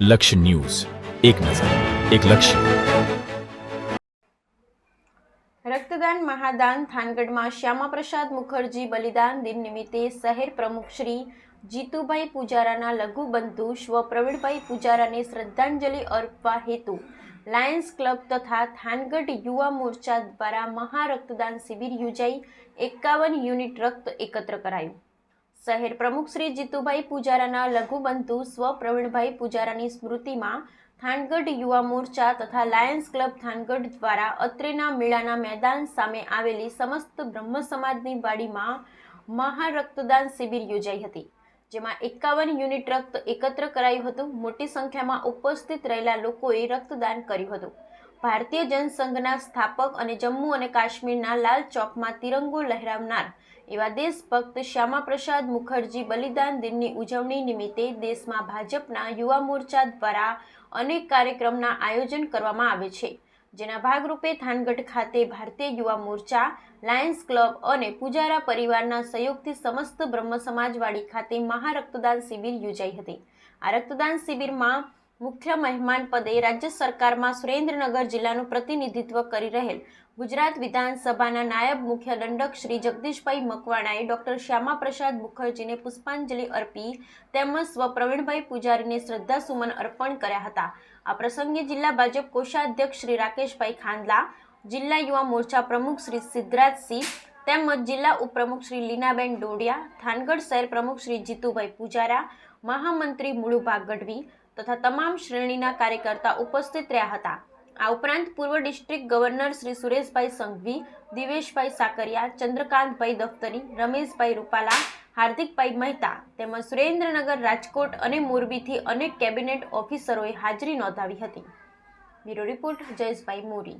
લક્ષ્ય ન્યૂઝ. એક નજર, એક લક્ષ્ય. રક્તદાન મહાદાન થાનગઢમાં શ્યામાપ્રસાદ મુખર્જી બલિદાન દિન નિમિત્તે શહેર પ્રમુખ શ્રી જીતુભાઈ પૂજારાના લઘુબંધુ સ્વ પ્રવીણભાઈ પૂજારાને શ્રદ્ધાંજલિ અર્પવા હેતુ. લાયન્સ ક્લબ તથા થાનગઢ યુવા મોરચા દ્વારા મહા રક્તદાન શિબિર યોજાઈ. એકાવન યુનિટ રક્ત એકત્ર કરાયું. શહેર પ્રમુખ શ્રી જીતુભાઈ પૂજારાના લઘુબંધુ સ્વ પ્રવીણભાઈ પૂજારાની સ્મૃતિમાં થાનગઢ યુવા મોરચા તથા લાયન્સ ક્લબ થાનગઢ દ્વારા અત્રેના મેળાના મેદાન સામે આવેલી સમસ્ત બ્રહ્મ સમાજની વાડીમાં મહા રક્તદાન શિબિર યોજાઈ હતી, જેમાં એકાવન યુનિટ રક્ત એકત્ર કરાયું હતું. મોટી સંખ્યામાં ઉપસ્થિત રહેલા લોકોએ રક્તદાન કર્યું હતું. ભારતીય જનસંઘના સ્થાપક અને જમ્મુ અને કાશ્મીરના લાલ ચોકમાં તિરંગો લહેરાવનાર એવા દેશભક્ત શ્યામાપ્રસાદ મુખર્જી બલિદાન દિનની ઉજવણી નિમિત્તે દેશમાં ભાજપના યુવા મોરચા દ્વારા અનેક કાર્યક્રમના આયોજન કરવામાં આવે છે. જેના ભાગરૂપે થાનગઢ ખાતે ભારતીય યુવા મોરચા, લાયન્સ ક્લબ અને પૂજારા પરિવારના સહયોગથી સમસ્ત બ્રહ્મ સમાજવાડી ખાતે મહા રક્તદાન શિબિર યોજાઈ હતી. આ રક્તદાન શિબિરમાં મુખ્ય મહેમાન પદે રાજ્ય સરકારમાં સુરેન્દ્રનગર જિલ્લાનું પ્રતિનિધિત્વ કરી રહેલ ગુજરાત વિધાનસભાના નાયબ મુખ્ય દંડક શ્રી જગદીશભાઈ મકવાણાએ ડોક્ટર શ્યામાપ્રસાદ મુખર્જીને પુષ્પાંજલિ અર્પી તેમજ સ્વ પૂજારીને શ્રદ્ધાસુમન અર્પણ કર્યા હતા. આ પ્રસંગે જિલ્લા ભાજપ કોષાધ્યક્ષ શ્રી રાકેશભાઈ ખાંડલા, જિલ્લા યુવા મોરચા પ્રમુખ શ્રી સિદ્ધરાજસિંહ તેમજ જિલ્લા ઉપપ્રમુખ શ્રી લીનાબેન ડોડિયા, થાનગઢ શહેર પ્રમુખ શ્રી જીતુભાઈ પૂજારા, મહામંત્રી મુળુભા ગઢવી તથા તમામ શ્રેણીના કાર્યકર્તા ઉપસ્થિત રહ્યા હતા. આ ઉપરાંત પૂર્વ ડિસ્ટ્રિક્ટ ગવર્નર શ્રી સુરેશભાઈ સંઘવી, દિવેશભાઈ સાકરિયા, ચંદ્રકાંતભાઈ દફતરી, રમેશભાઈ રૂપાલા, હાર્દિકભાઈ મહેતા તેમજ સુરેન્દ્રનગર રાજકોટ અને મોરબીથી અનેક કેબિનેટ ઓફિસરોએ હાજરી નોંધાવી હતી. Bureau report Jayeshbhai Mori.